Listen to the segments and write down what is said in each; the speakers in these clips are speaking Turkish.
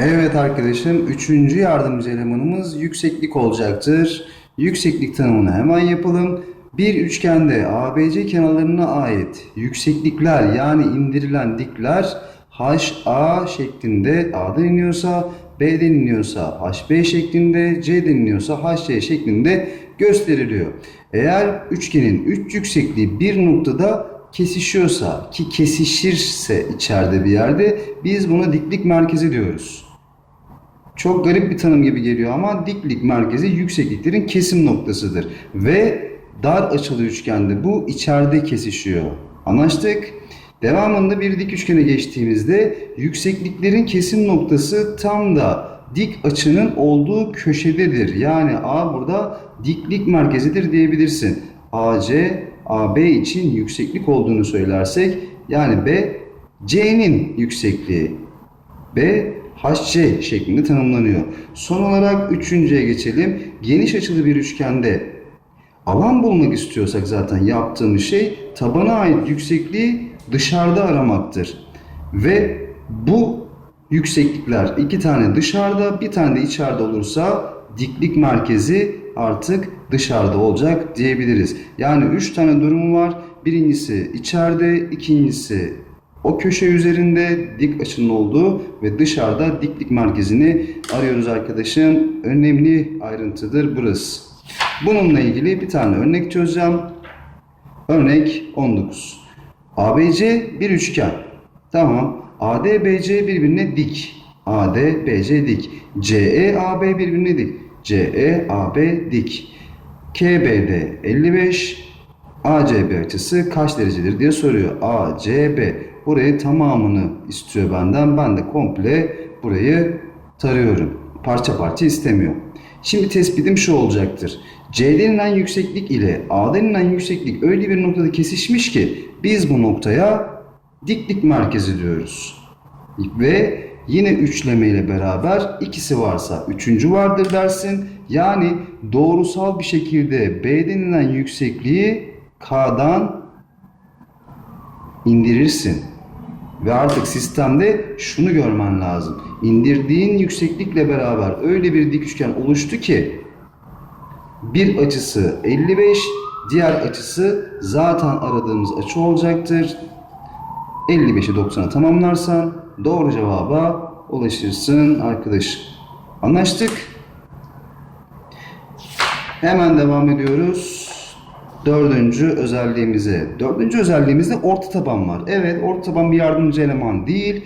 Evet arkadaşım, üçüncü yardımcı elemanımız yükseklik olacaktır. Yükseklik tanımını hemen yapalım. Bir üçgende ABC kenarlarına ait yükseklikler yani indirilen dikler HA şeklinde A'dan iniyorsa, B'den iniyorsa HB şeklinde, C'den iniyorsa HC şeklinde gösteriliyor. Eğer üçgenin üç yüksekliği bir noktada kesişiyorsa ki kesişirse içeride bir yerde biz buna diklik merkezi diyoruz. Çok garip bir tanım gibi geliyor ama diklik merkezi yüksekliklerin kesim noktasıdır. Ve dar açılı üçgende bu içeride kesişiyor. Anlaştık. Devamında bir dik üçgene geçtiğimizde yüksekliklerin kesim noktası tam da dik açının olduğu köşededir. Yani A burada diklik merkezidir diyebilirsin. AC, AB için yükseklik olduğunu söylersek yani B, C'nin yüksekliği. B HC şeklinde tanımlanıyor. Son olarak üçüncüye geçelim. Geniş açılı bir üçgende alan bulmak istiyorsak zaten yaptığımız şey tabana ait yüksekliği dışarıda aramaktır. Ve bu yükseklikler iki tane dışarıda bir tane de içeride olursa diklik merkezi artık dışarıda olacak diyebiliriz. Yani üç tane durumu var. Birincisi içeride, ikincisi o köşe üzerinde dik açının olduğu ve dışarıda diklik merkezini arıyoruz arkadaşım. Önemli ayrıntıdır burası. Bununla ilgili bir tane örnek çözeceğim. Örnek 19. ABC bir üçgen. Tamam. AD BC birbirine dik. AD BC dik. CE AB birbirine dik. CE AB dik. KBD 55 ACB açısı kaç derecedir diye soruyor. ACB burayı tamamını istiyor benden. Ben de komple burayı tarıyorum. Parça parça istemiyor. Şimdi tespitim şu olacaktır. C denilen yükseklik ile A denilen yükseklik öyle bir noktada kesişmiş ki biz bu noktaya diklik merkezi diyoruz. Ve yine üçleme ile beraber ikisi varsa üçüncü vardır dersin. Yani doğrusal bir şekilde B denilen yüksekliği K'dan indirirsin. Ve artık sistemde şunu görmen lazım. İndirdiğin yükseklikle beraber öyle bir dik üçgen oluştu ki bir açısı 55, diğer açısı zaten aradığımız açı olacaktır. 55'i 90'a tamamlarsan doğru cevaba ulaşırsın arkadaş. Anlaştık. Hemen devam ediyoruz. Dördüncü özelliğimize. Dördüncü özelliğimizde orta taban var. Evet orta taban bir yardımcı eleman değil.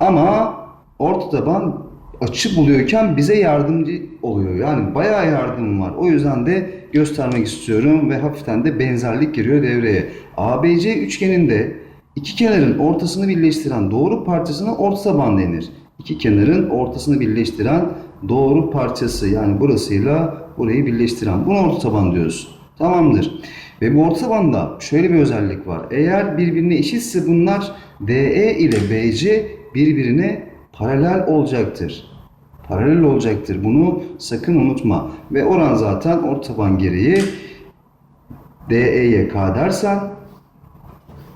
Ama orta taban açı buluyorken bize yardımcı oluyor. Yani bayağı yardım var. O yüzden de göstermek istiyorum ve hafiften de benzerlik giriyor devreye. ABC üçgeninde iki kenarın ortasını birleştiren doğru parçasına orta taban denir. İki kenarın ortasını birleştiren doğru parçası yani burasıyla burayı birleştiren. Buna orta taban diyoruz. Tamamdır. Ve bu orta tabanda şöyle bir özellik var. Eğer birbirine eşitse bunlar DE ile BC birbirine paralel olacaktır. Paralel olacaktır. Bunu sakın unutma. Ve oran zaten orta taban gereği DE'ye K dersen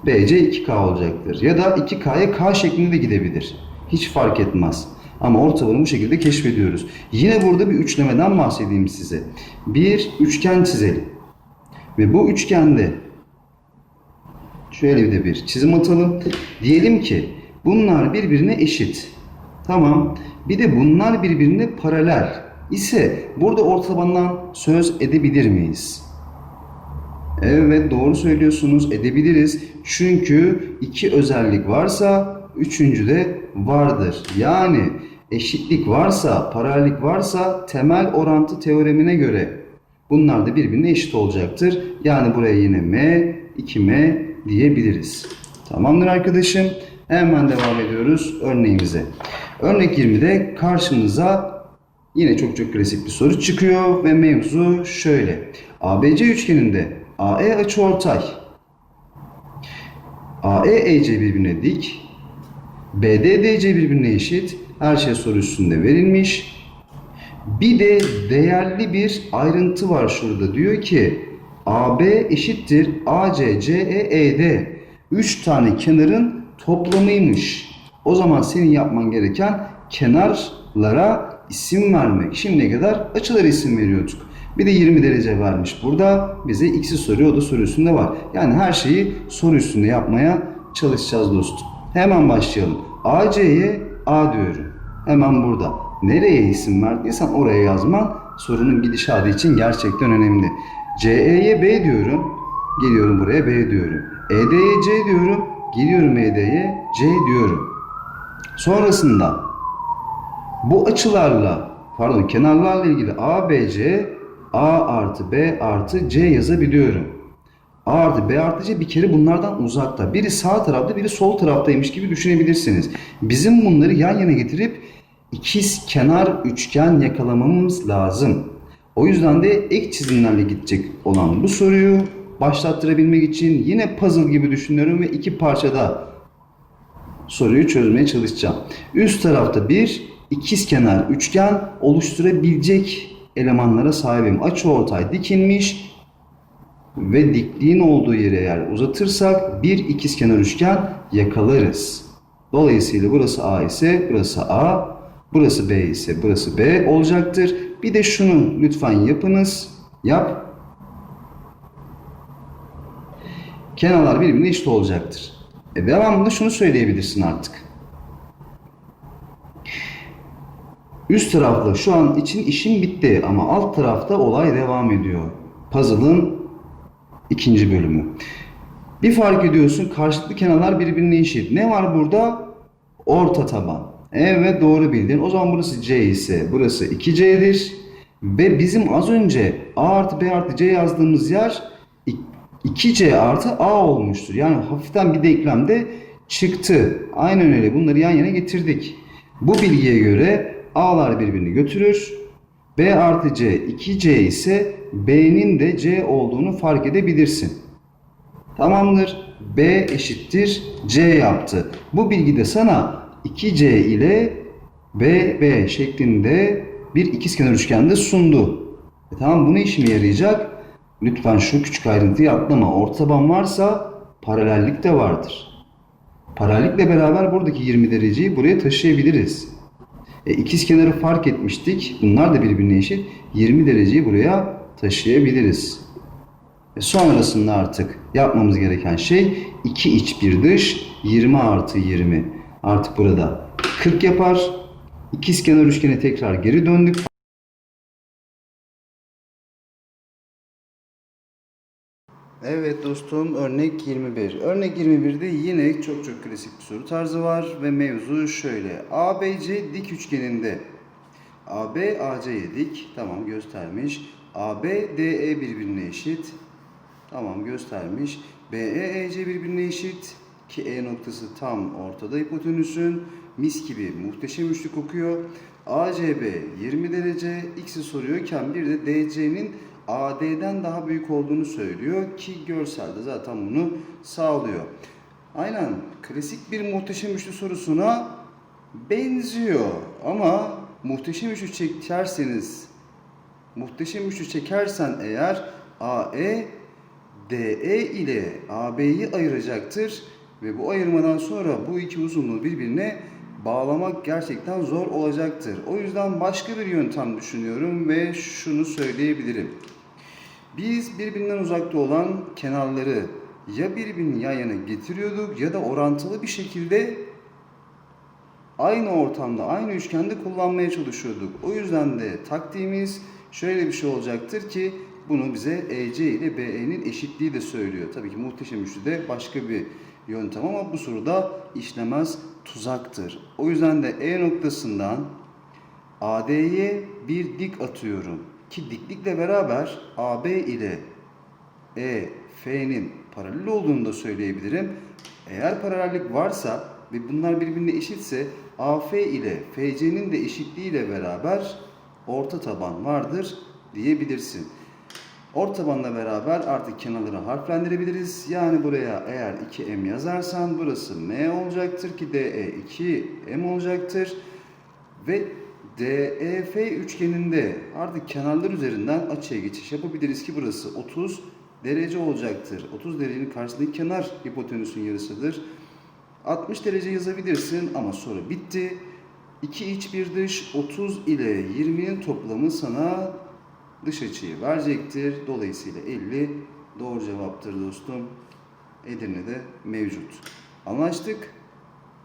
BC 2K olacaktır. Ya da 2K'ya K şeklinde de gidebilir. Hiç fark etmez. Ama ortalarını bu şekilde keşfediyoruz. Yine burada bir üçlemeden bahsedeyim size. Bir üçgen çizelim. Ve bu üçgende şöyle de bir çizim atalım. Diyelim ki bunlar birbirine eşit. Tamam. Bir de bunlar birbirine paralel ise burada ortabandan söz edebilir miyiz? Evet doğru söylüyorsunuz edebiliriz. Çünkü iki özellik varsa üçüncü de vardır. Yani eşitlik varsa, paralellik varsa temel orantı teoremine göre bunlar da birbirine eşit olacaktır. Yani buraya yine m, 2m diyebiliriz. Tamamdır arkadaşım. Hemen devam ediyoruz örneğimize. Örnek 20'de karşımıza yine çok çok klasik bir soru çıkıyor ve mevzu şöyle. ABC üçgeninde AE açıortay AE EC birbirine dik BD DC birbirine eşit. Her şey soru üstünde verilmiş. Bir de değerli bir ayrıntı var şurada. Diyor ki AB eşittir AC, CE, ED. 3 tane kenarın toplamıymış. O zaman senin yapman gereken kenarlara isim vermek. Şimdiye kadar açılara isim veriyorduk. Bir de 20 derece vermiş burada. Bize x'i soruyor. O da soru üstünde var. Yani her şeyi soru üstünde yapmaya çalışacağız dostum. Hemen başlayalım. AC'ye A diyorum. Hemen burada. Nereye isim verdiysen oraya yazman sorunun gidişatı için gerçekten önemli. CE'ye B diyorum. Geliyorum buraya B diyorum. ED'ye C diyorum. Geliyorum ED'ye C diyorum. Sonrasında bu açılarla pardon kenarlarla ilgili A, B, C, A artı B artı C yazabiliyorum. A artı B artı C bir kere bunlardan uzakta. Biri sağ tarafta biri sol taraftaymış gibi düşünebilirsiniz. Bizim bunları yan yana getirip ikiz kenar üçgen yakalamamız lazım. O yüzden de ek çizimlerle gidecek olan bu soruyu başlattırabilmek için yine puzzle gibi düşünüyorum ve iki parçada soruyu çözmeye çalışacağım. Üst tarafta bir ikizkenar üçgen oluşturabilecek elemanlara sahibim. Açıortay dikilmiş ve dikliğin olduğu yere eğer uzatırsak bir ikizkenar üçgen yakalarız. Dolayısıyla burası A ise burası A, burası B ise burası B olacaktır. Bir de şunu lütfen yapınız. Yap. Kenarlar birbirine eşit olacaktır. E devamında şunu söyleyebilirsin artık. Üst tarafla şu an için işim bitti ama alt tarafta olay devam ediyor. Puzzle'ın ikinci bölümü. Bir fark ediyorsun karşılıklı kenarlar birbirine eşit. Ne var burada? Orta taban. Evet doğru bildin. O zaman burası C ise burası 2C'dir. Ve bizim az önce A artı B artı C yazdığımız yer 2C artı A olmuştur. Yani hafiften bir denklemde çıktı. Aynen öyle. Bunları yan yana getirdik. Bu bilgiye göre A'lar birbirini götürür. B artı C 2C ise B'nin de C olduğunu fark edebilirsin. Tamamdır. B eşittir C yaptı. Bu bilgi de sana 2C ile BB şeklinde bir ikizkenar üçgende sundu. E tamam bu ne işime yarayacak? Lütfen şu küçük ayrıntıyı atlama. Ortaban varsa paralellik de vardır. Paralellikle beraber buradaki 20 dereceyi buraya taşıyabiliriz. E, ikiz kenarı fark etmiştik. Bunlar da birbirine eşit. 20 dereceyi buraya taşıyabiliriz. E, sonrasında artık yapmamız gereken şey 2 iç bir dış 20 artı 20. Artık burada 40 yapar. İkiz kenar üçgene tekrar geri döndük. Evet dostum örnek 21. Örnek 21'de yine çok çok klasik bir soru tarzı var ve mevzu şöyle. ABC dik üçgeninde AB AC'ye dik. Tamam göstermiş. AB DE birbirine eşit. Tamam göstermiş. BE EC birbirine eşit. Ki E noktası tam ortada hipotenüsün. Mis gibi muhteşem üçlü kokuyor. ACB 20 derece. X'i soruyorken bir de DC'nin AD'den daha büyük olduğunu söylüyor ki görselde zaten bunu sağlıyor. Aynen klasik bir muhteşem üçlü sorusuna benziyor ama muhteşem üçlü çekerseniz muhteşem üçlü çekersen eğer AE DE ile AB'yi ayıracaktır ve bu ayırmadan sonra bu iki uzunluğu birbirine bağlamak gerçekten zor olacaktır. O yüzden başka bir yöntem düşünüyorum ve şunu söyleyebilirim. Biz birbirinden uzakta olan kenarları ya birbirini yan yana getiriyorduk ya da orantılı bir şekilde aynı ortamda, aynı üçgende kullanmaya çalışıyorduk. O yüzden de taktiğimiz şöyle bir şey olacaktır ki bunu bize EC ile BE'nin eşitliği de söylüyor. Tabii ki muhteşem üçlü de başka bir yöntem ama bu soruda işlemez tuzaktır. O yüzden de E noktasından AD'ye bir dik atıyorum. Ki diklikle beraber AB ile E, F'nin paralel olduğunu da söyleyebilirim. Eğer paralellik varsa ve bunlar birbirine eşitse AF ile FC'nin de eşitliğiyle beraber orta taban vardır diyebilirsin. Orta tabanla beraber artık kenarları harflendirebiliriz. Yani buraya eğer 2M yazarsan burası M olacaktır ki DE 2M olacaktır. Ve DEF üçgeninde artık kenarlar üzerinden açıya geçiş yapabiliriz ki burası 30 derece olacaktır. 30 derecenin karşısındaki kenar hipotenüsün yarısıdır. 60 derece yazabilirsin ama soru bitti. 2 iç bir dış 30 ile 20'nin toplamı sana dış açıyı verecektir. Dolayısıyla 50 doğru cevaptır dostum. Edirne'de mevcut. Anlaştık.